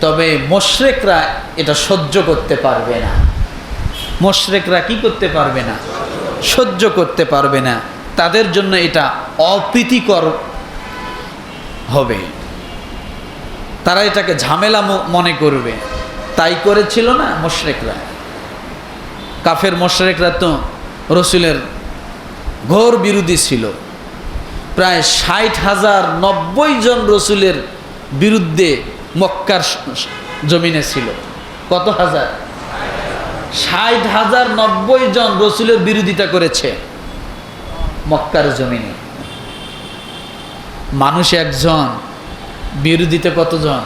তবে মোশরেকরা এটা সহ্য করতে পারবে না। মোশরেকরা কি করতে পারবে না? সহ্য করতে পারবে না। তাদের জন্য এটা অপ্রীতিকর হবে। তারা এটাকে ঝামেলা মনে করবে। তাই করেছিল না মোশরেকরা? কাফের মোশরেকরা তো রসুলের ঘোর বিরোধী ছিল। প্রায় ষাট হাজার নব্বই জন রসুলের বিরুদ্ধে মক্কার জমিনে ছিল। কত হাজার? ষাট হাজার নব্বই জন রসুলের বিরোধিতা করেছে মক্কার জমিনে। মানুষ একজন, বিরোধিতা কতজন?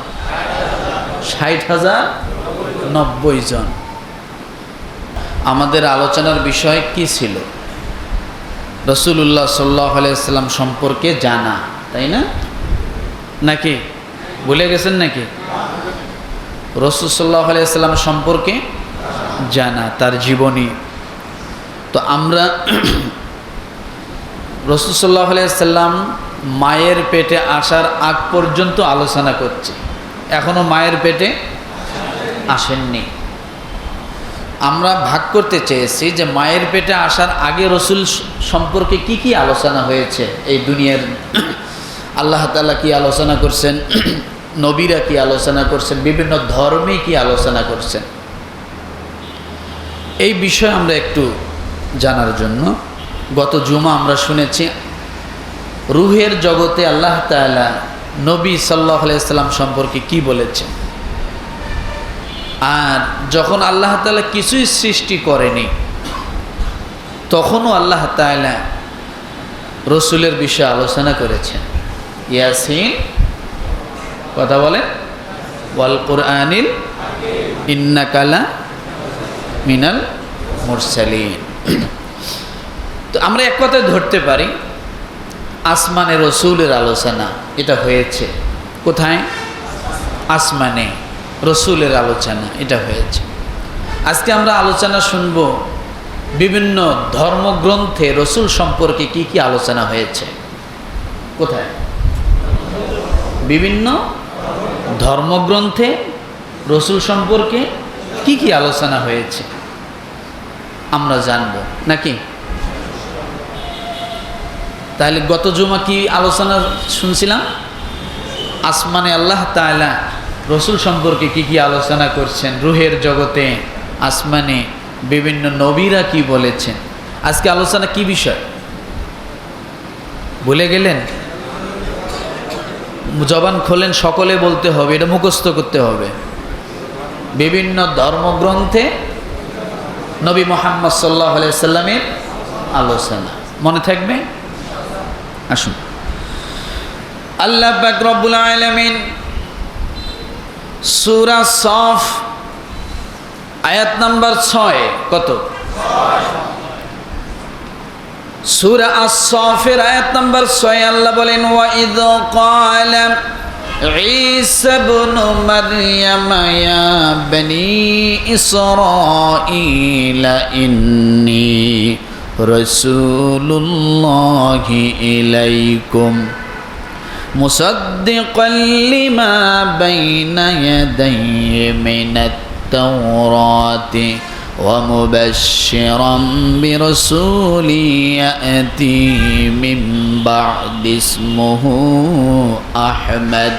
ষাট হাজার নব্বই জন। আমাদের আলোচনার বিষয় কি ছিল? রসুল্লাহ সাল্লাহ আলাইসাল্লাম সম্পর্কে জানা, তাই না? নাকি ভুলে গেছেন নাকি? রসুল সাল্লাহ আলাইসাল্লাম সম্পর্কে জানা, তার জীবনী। তো আমরা রসুল সাল্লাহ আলাইসাল্লাম মায়ের পেটে আসার আগ পর্যন্ত আলোচনা করছি। এখনও মায়ের পেটে আসেননি। আমরা ভাগ করতে চেয়েছি যে মায়ের পেটে আসার আগে রসুল সম্পর্কে কি কি আলোচনা হয়েছে এই দুনিয়ার? আল্লাহ তালা কি আলোচনা করছেন? নবীরা কি আলোচনা করছেন? বিভিন্ন ধর্মে কি আলোচনা করছেন? এই বিষয়ে আমরা একটু জানার জন্য, গত জুমা আমরা শুনেছি, রুহের জগতে আল্লাহ তাআলা নবী সাল্লাহ আলাইসাল্লাম সম্পর্কে কি বলেছেন? আর যখন আল্লাহ তাআলা কিছুই সৃষ্টি করেনি, তখনও আল্লাহ তাআলা রসুলের বিষয়ে আলোচনা করেছেন। ইয়াসিন কথা বলেন ওয়াল কোরআনিল ইন্নাকালা মিনাল মুরসালিন। তো আমরা এক কথায় ধরতে পারি, আসমানে রসুলের আলোচনা এটা হয়েছে। কোথায়? আসমানে রসুলের আলোচনা এটা হয়েছে। আজকে আমরা আলোচনা শুনব বিভিন্ন ধর্মগ্রন্থে রসুল সম্পর্কে কি কি আলোচনা হয়েছে। কোথায়? বিভিন্ন ধর্মগ্রন্থে রসুল সম্পর্কে কি কি আলোচনা হয়েছে? আমরা জানব। নাকি? তাহলে গত জুমা কি আলোচনা শুনছিলাম? আসমানে আল্লাহ তাআলা রসুল সম্পর্কে কি কি আলোচনা করছেন? রুহের জগতে, আসমানে বিভিন্ন নবীরা কি বলেছেন? আজকে আলোচনা কি বিষয়? ভুলে গেলেন? জবান খোলেন, সকলে বলতে হবে, এটা মুখস্থ করতে হবে। বিভিন্ন ধর্মগ্রন্থে নবী মোহাম্মদ সাল্লাহ সাল্লামের আলোচনা। মনে থাকবে? আসুন। আল্লাহ রব্বুল আলামিন সূরা সফ, আয়াত নাম্বার ছয়, কত? সূরা আস-সফের আয়াত নাম্বার ছয় আল্লাহ বলেন ওয়া ইদ ক্বালা عيسى ابن مريم يا بني إسرائيل إني رسول الله إليكم مصدقا لما بين يدي من التوراة ومبشرا برسول يأتي من بعد اسمه أحمد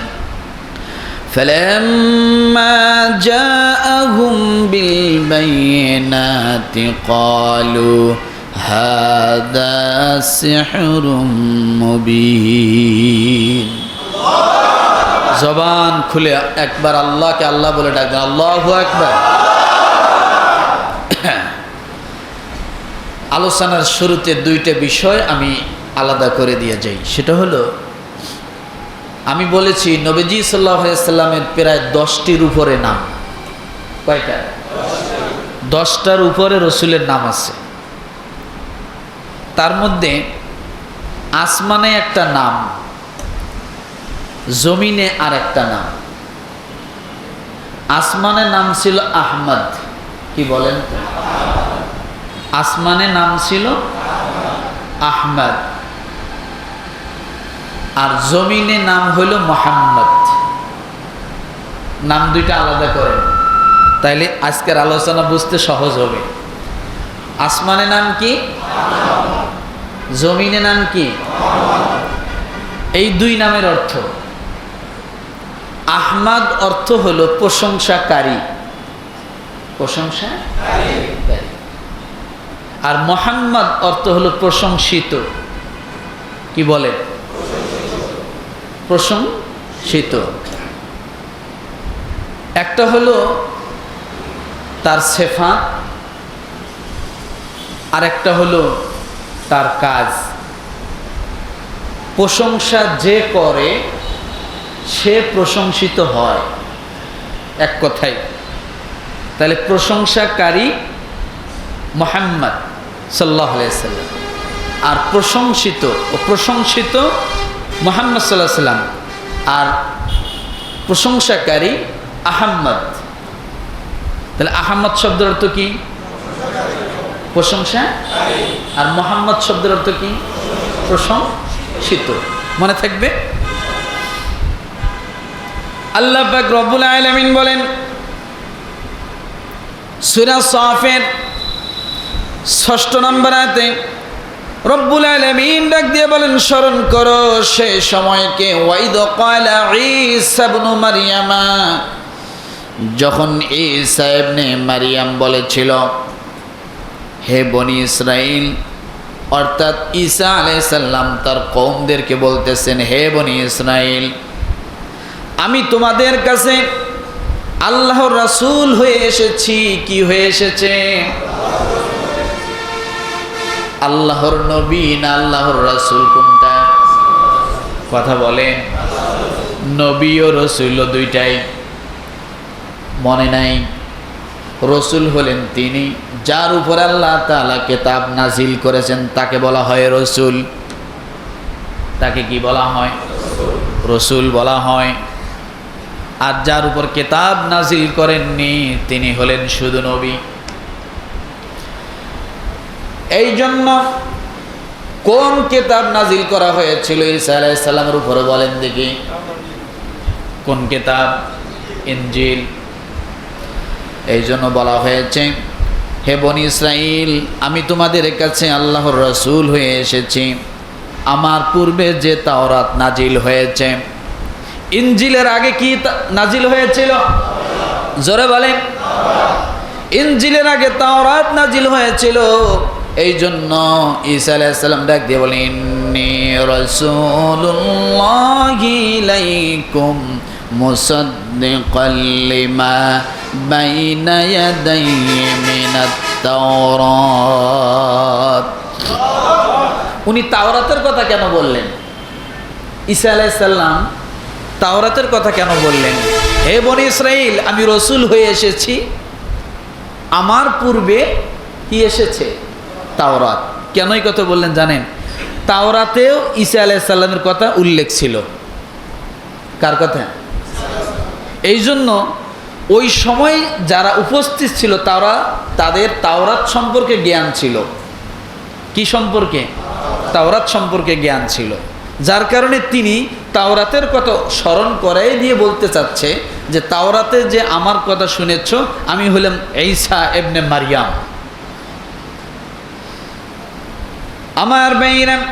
فلما جاءهم بالبينات قالوا هذا سحر مبين জবান খুলে একবার আল্লাহকে আল্লাহ বলে ডাকবেন আল্লাহু একবার আলোচনার শুরুতে দুইটা বিষয় আমি আলাদা করে দিয়ে যাই। সেটা হলো, আমি বলেছি নবীজি সাল্লাহ সাল্লামের প্রায় দশটির উপরে নাম। কয়টা? দশটার উপরে রসুলের নাম আছে। তার মধ্যে আসমানে একটা নাম, জমিনে আর একটা নাম। আসমানে নাম ছিল আহমদ। কি বলেন? আসমানে নাম ছিল আহমদ। আর জমিনে নাম হইল মোহাম্মদ। নাম দুইটা আলাদা করেন তাইলে আজকের আলোচনা বুঝতে সহজ হবে। আসমানের নাম কি? জমিনের নাম কি? এই দুই নামের অর্থ। আহমাদ অর্থ হলো প্রশংসাকারী। প্রশংসাকারী? আর মোহাম্মদ অর্থ হলো প্রশংসিত। কি বলে? প্রশংসিত। একটা হলো তার সেফাত আর একটা হলো তার কাজ। প্রশংসা যে করে, সে প্রশংসিত হয়। এক কথায়। তাহলে প্রশংসাকারী মোহাম্মদ। সাল্লাহ সাল্লাম। আর প্রশংসিত ও প্রশংসিত মোহাম্মদ সাল্লাহ সাল্লাম আর প্রশংসাকারী আহম্মদ। তাহলে আহম্মদ শব্দের অর্থ কি? প্রশংসা। আর মোহাম্মদ শব্দের অর্থ কি? প্রশংসিত। মনে থাকবে? আল্লাহ পাক রব্বুল আলামিন বলেন, সুরা সাফের ষষ্ঠ নম্বর আয়াতে রব্বুল আলামিন ডাক দিয়ে বলেন, স্মরণ করো সে সময়কে। ওয়াইদ কয়লা ঈসা ইবনু মারইয়ামা যখন ঈসা ইবনে মারিয়াম বলেছিল, হে বনি ইসরাইল অর্থাৎ ঈসা আলাইসাল্লাম তার কৌমদেরকে বলতেছেন, হে বনি ইসরাইল আমি তোমাদের কাছে আল্লাহর রাসূল হয়ে এসেছি। কি হয়ে এসেছে? আল্লাহর নবী না আল্লাহর রাসূল কোনটা? কথা বলেন। নবী ও রসুল দুইটাই। মনে নাই। রসুল হলেন তিনি, যার উপর আল্লাহ তাআলা কেতাব নাজিল করেছেন, তাকে বলা হয় রসুল। তাকে কি বলা হয়? রসুল বলা হয়। আর যার উপর কেতাব নাজিল করেননি, তিনি হলেন শুধু নবী। এই জন্য কোন কেতাব নাজিল করা হয়েছিল? ঈসা আলাইসাল্লামের উপরে বলেন দেখি। কোন কেতাব? ইনজিল। এই জন্য বলা হয়েছে, হে বনি ইসরাইল আমি তোমাদের কাছে আল্লাহর রসুল হয়ে এসেছি। আমার পূর্বে যে তাওরাত নাজিল হয়েছে। ইঞ্জিলের আগে কি নাজিল হয়েছিল? জোরে বলেন। ইনজিলের আগে তাওরাত নাজিল হয়েছিল। এই জন্য ঈসা আলাইসাল্লাম ডাক দিয়ে বলেন ইন্নী উনি তাওরাতের কথা কেন বললেন? ঈসা আলাইসাল্লাম তাওরাতের কথা কেন বললেন? হে বনি ইসরাইল আমি রসুল হয়ে এসেছি। আমার পূর্বে কি এসেছে? তাওরাত। কেনই কথা বললেন জানেন? তাওরাতেও ঈসা আলাইসাল্লামের কথা উল্লেখ ছিল। কার কথা? এই জন্য ওই সময় যারা উপস্থিত ছিল তারা তাদের তাওরাত সম্পর্কে জ্ঞান ছিল। কি সম্পর্কে? তাওরাত সম্পর্কে জ্ঞান ছিল। যার কারণে তিনি তাওরাতের কথা স্মরণ করাই দিয়ে বলতে চাচ্ছে যে তাওরাতে যে আমার কথা শুনেছ, আমি হলাম ঈসা এবনে মারিয়াম। আমার বেইরাম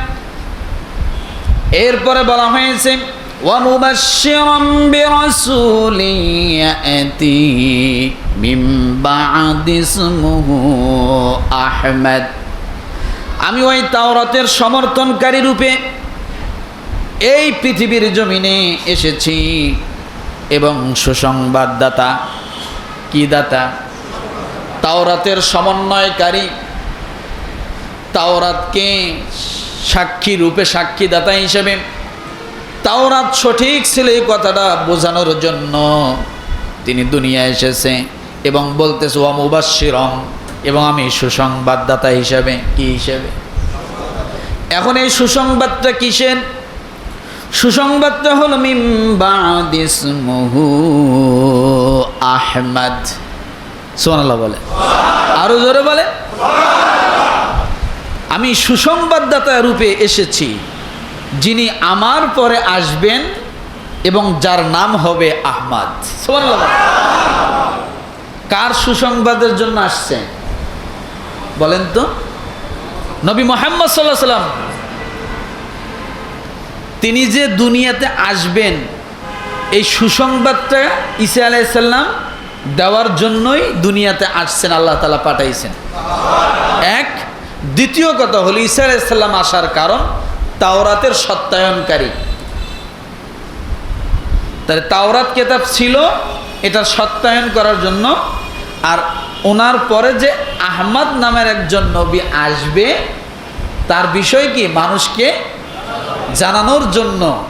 এরপরে বলা হয়েছে ومبشرا برسول يأتي من بعد اسمه أحمد আমি ওই তাওরাতের সমর্থনকারী রূপে এই পৃথিবীর জমিনে এসেছি এবং সুসংবাদদাতা কি দাতা তাওরাতের সমন্বয়কারী তাওরাতকে সাক্ষী রূপে সাক্ষীদাতা হিসেবে। তাওরাত সঠিক ছিল এই কথাটা বোঝানোর জন্য তিনি দুনিয়ায় এসেছে এবং বলতেছে ওয়ামুবাসিরম এবং আমি সুসংবাদদাতা হিসাবে, কি হিসেবে? এখন এই সুসংবাদটা কিসের? সুসংবাদটা হলো আহমদ সোনাল্লাহ বলে। আরও জোরে বলে। আমি সুসংবাদদাতা রূপে এসেছি, যিনি আমার পরে আসবেন এবং যার নাম হবে আহমাদ। কার সুসংবাদের জন্য আসছে? বলেন তো। নবী মোহাম্মদ সাল্লাহ সাল্লাম, তিনি যে দুনিয়াতে আসবেন, এই সুসংবাদটা ঈসা আলাইসাল্লাম দেওয়ার জন্যই দুনিয়াতে আসছেন, আল্লাহ তালা পাঠাইছেন। এক দ্বিতীয় কথা হলো, ঈসা আলাইসাল্লাম আসার কারণ তাওরাতের সত্যায়নকারী। তাহলে তাওরাত কেতাব ছিল, এটা সত্যায়ন করার জন্য। আর ওনার পরে যে আহমদ নামের একজন নবী আসবে, তার বিষয় কি? মানুষকে জানানোর জন্য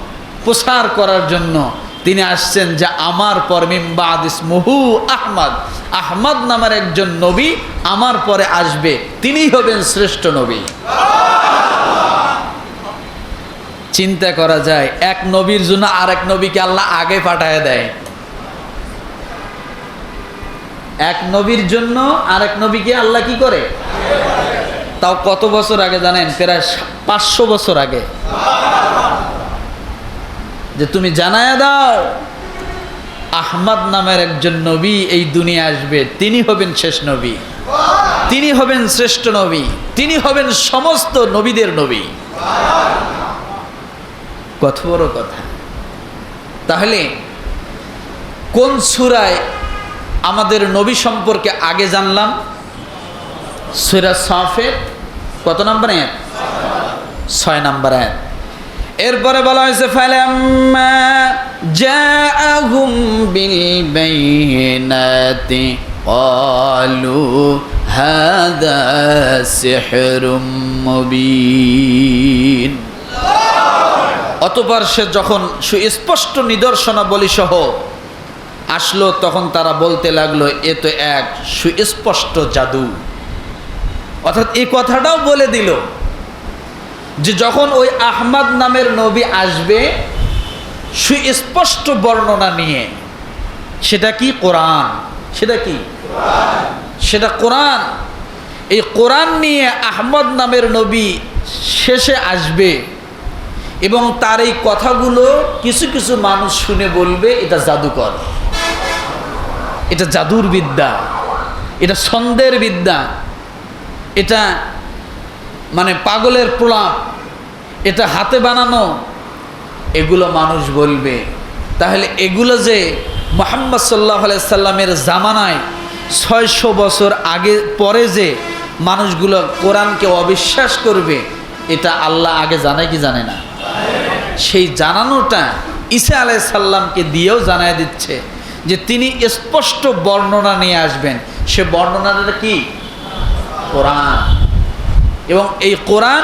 প্রসার করার জন্য। তিনি আসছেন যে আমার পর মিম্বাদিস মুহু আহমদ। আহমদ নামের একজন নবী আমার পরে আসবে। তিনিই হবেন শ্রেষ্ঠ নবী। চিন্তা করা যায়, এক নবীর জন্য আরেক নবীকে আল্লাহ আগে পাঠায় দেয়। এক নবীর জন্য আরেক নবীকে আল্লাহ কি করে? তাও কত বছর আগে জানেন? প্রায় পাঁচশো বছর আগে। যে তুমি জানায় দাও, আহমদ নামের একজন নবী এই দুনিয়া আসবে। তিনি হবেন শেষ নবী। তিনি হবেন শ্রেষ্ঠ নবী। তিনি হবেন সমস্ত নবীদের নবী। কত বড় কথা। তাহলে কোন সুরায় আমাদের নবী সম্পর্কে আগে জানলাম? সুরা সাফের কত নম্বর এক ছয় নম্বর এক এরপরে বলা হয়েছে, ফালাম্মা জাআহুম বিল বাইনাতি ক্বালু হাদা অতপর সে যখন সুস্পষ্ট নিদর্শনাবলী সহ আসলো, তখন তারা বলতে লাগল, এ তো এক সুস্পষ্ট জাদু। অর্থাৎ এই কথাটাও বলে দিল। যে যখন ওই আহমদ নামের নবী আসবে, সুস্পষ্ট বর্ণনা নিয়ে, সেটা কি? কোরআন। সেটা কি? সেটা কোরআন। এই কোরআন নিয়ে আহমদ নামের নবী শেষে আসবে এবং তার এই কথাগুলো কিছু কিছু মানুষ শুনে বলবে, এটা জাদুকর। এটা জাদুর বিদ্যা। এটা ছন্দের বিদ্যা। এটা মানে পাগলের প্রলাপ, এটা হাতে বানানো, এগুলো মানুষ বলবে। তাহলে এগুলো যে মোহাম্মদ সাল্লাহ সাল্লামের জামানায় ছয়শো বছর আগে, পরে যে মানুষগুলো কোরআনকে অবিশ্বাস করবে, এটা আল্লাহ আগে জানে কি জানে না? সেই জানানোটা ঈসা আলাই সাল্লামকে দিয়েও জানায় দিচ্ছে যে তিনি স্পষ্ট বর্ণনা নিয়ে আসবেন। সে বর্ণনাটা কি? কোরআন। এবং এই কোরআন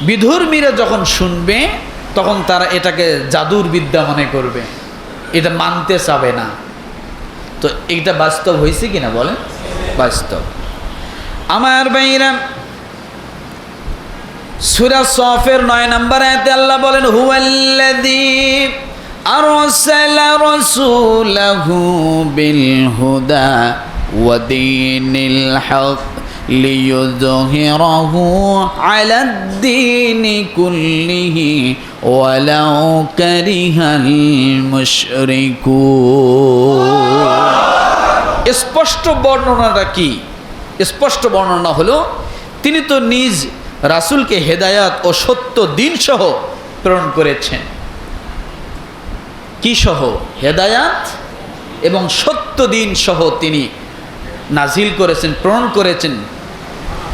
বিধর্মীরা যখন শুনবে, তখন তারা এটাকে জাদুর বিদ্যা মনে করবে। এটা মানতে চাবে না। তো এইটা বাস্তব হয়েছে কিনা বলেন? বাস্তব। আমার ভাইরা সুরা সফের নয় নম্বর আয়াতে আল্লাহ বলেন, হুয়াল্লাযী বিল হুদা ওয়া দীনিল হক। ليظهره على الدين كله ولو كره المشركون স্পষ্ট বর্ণনাটা কি স্পষ্ট বর্ণনা হলো তিনি তো নিজ রাসূলকে হেদায়াত ও সত্য দিন সহ প্রেরণ করেছেন কি সহ হেদায়াত এবং সত্য দিন সহ তিনি নাজিল করেছেন প্রেরণ করেছেন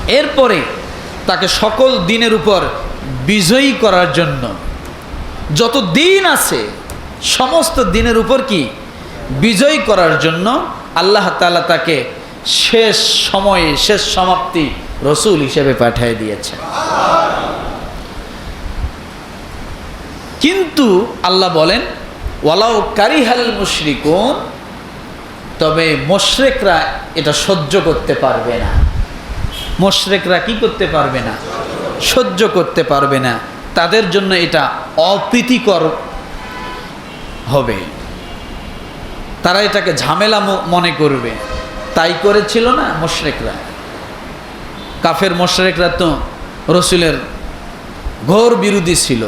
এরপরে তাকে সকল দিনের উপর বিজয়ী করার জন্য যত দিন আছে, সমস্ত দিনের উপর কি? বিজয়ী করার জন্য আল্লাহ তাআলা তাকে শেষ সময়ে, শেষ সমাপ্তি রসুল হিসেবে পাঠিয়ে দিয়েছে কিন্তু আল্লাহ বলেন, ওয়ালাউ কারিহাল মুশরিকুন তবে মোশরেকরা এটা সহ্য করতে পারবে না। মোশরেকরা কি করতে পারবে না? সহ্য করতে পারবে না। তাদের জন্য এটা অপ্রীতিকর হবে। তারা এটাকে ঝামেলা মনে করবে। তাই করেছিল না মোশরেকরা? কাফের মোশরেকরা তো রসুলের ঘোর বিরোধী ছিল।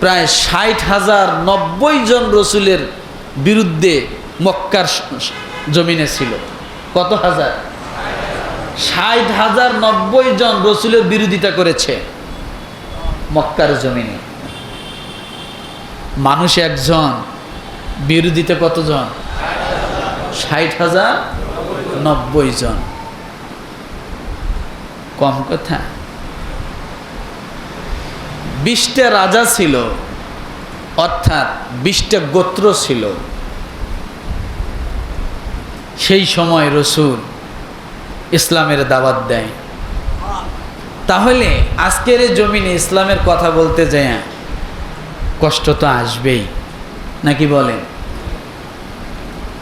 প্রায় ষাট হাজার নব্বই জন রসুলের বিরুদ্ধে মক্কার জমিনে ছিল। কত হাজার? ষাট হাজার নব্বই জন রসুলের বিরোধিতা করেছে মক্কার জমিনে। মানুষ একজন, বিরোধিতা কতজন? ষাট হাজার নব্বই জন। কম কথা। বিশটা রাজা ছিল, অর্থাৎ বিশটা গোত্র ছিল। সেই সময় রসুল ইসলামের দাওয়াত দেয়। তাহলে আজকের জমিনে ইসলামের কথা বলতে যায় কষ্ট তো আসবেই, নাকি বলেন?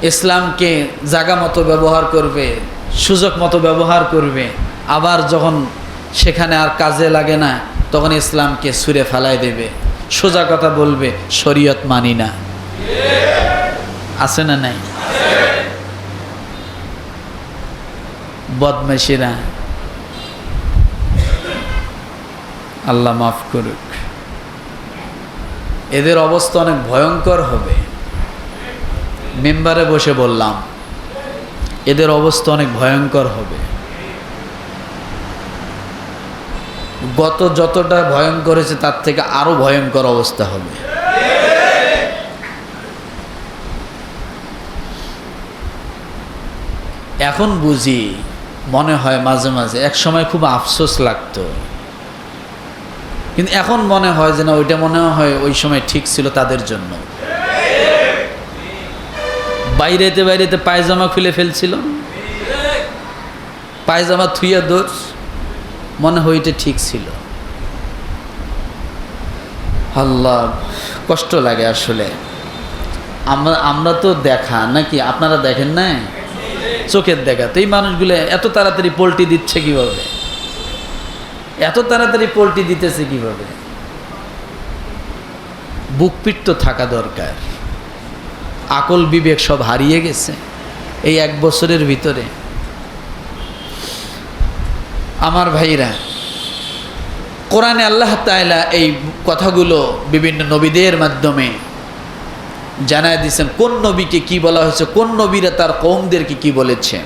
ইসলামকে জাগা মতো ব্যবহার করবে, সুযোগ মতো ব্যবহার করবে, আবার যখন সেখানে আর কাজে লাগে না, তখন ইসলামকে সুরে ফেলায় দেবে। সোজা কথা বলবে, শরীয়ত মানি না। আছে না নাই? বদমাইশিরা আল্লাহ মাফ করুক। এদের অবস্থা অনেক ভয়ঙ্কর হবে। মেম্বারে বসে বললাম, এদের অবস্থা অনেক ভয়ঙ্কর হবে। গত যতটা ভয়ঙ্কর হয়েছে, তার থেকে আরও ভয়ঙ্কর অবস্থা হবে। এখন বুঝি মনে হয় মাঝে মাঝে, এক সময় খুব আফসোস লাগতো। কিন্তু এখন মনে হয় যে না, ওইটা মনে হয় ওই সময় ঠিক ছিল তাদের জন্য। বাইরেতে বাইরেতে পায়জামা খুলে ফেলছিল। পায়জামা থুইয়া দোষ, মনে হয় ওইটা ঠিক ছিল। আল্লাহ, কষ্ট লাগে আসলে। আমরা আমরা তো দেখা, নাকি আপনারা দেখেন না চোখের দেখা। তো এই মানুষগুলো এত তাড়াতাড়ি পোল্টি দিচ্ছে কীভাবে? এত তাড়াতাড়ি পোল্টি দিতেছে কীভাবে? বুকপিট তো থাকা দরকার। আকল বিবেক সব হারিয়ে গেছে এই এক বছরের ভিতরে। আমার ভাইরা, কোরআনে আল্লাহ তাআলা এই কথাগুলো বিভিন্ন নবীদের মাধ্যমে জানায় দিয়েছেন কোন নবীকে কি বলা হয়েছে কোন নবীরা তার কৌমদেরকে কি বলেছে